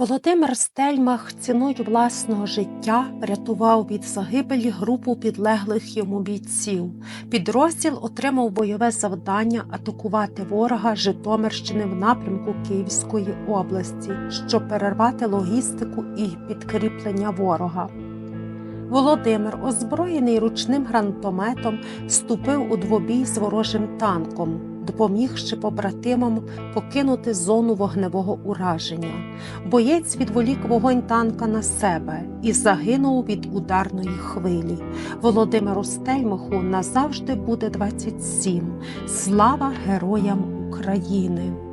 Володимир Стельмах ціною власного життя врятував від загибелі групу підлеглих йому бійців. Підрозділ отримав бойове завдання атакувати ворога Житомирщини в напрямку Київської області, щоб перервати логістику і підкріплення ворога. Володимир, озброєний ручним гранатометом, вступив у двобій з ворожим танком, допомігши побратимам покинути зону вогневого ураження. Боєць відволік вогонь танка на себе і загинув від ударної хвилі. Володимиру Стельмаху назавжди буде 27. Слава героям України!